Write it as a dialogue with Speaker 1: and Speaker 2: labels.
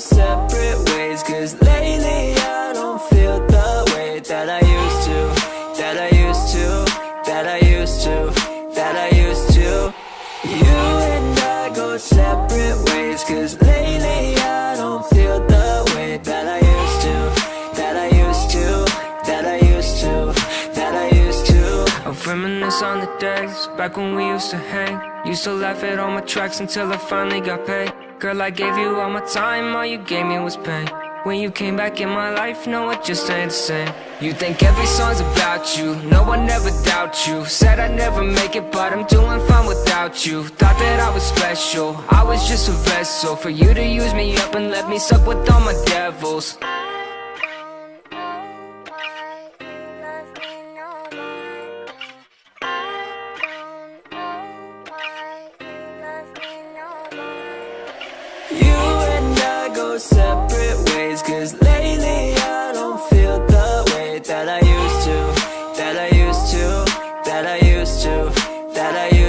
Speaker 1: separate ways Cause lately I don't feel the way that I used to That I used to, that I used to, that I used to. You and I go separate ways Cause lately
Speaker 2: reminisce on the days back when we used to hang. Used to laugh at all my tracks until I finally got paid. Girl, I gave you all my time, all you gave me was pain. When you came back in my life, no, it just ain't the same. You think every song's about you, no one never doubt you. Said I'd never make it, but I'm doing fine without you. Thought that I was special, I was just a vessel for you to use me up and let me suck with all my devils.
Speaker 1: separate ways Cause lately I don't feel the way that I used to That I used to That I used to That I used to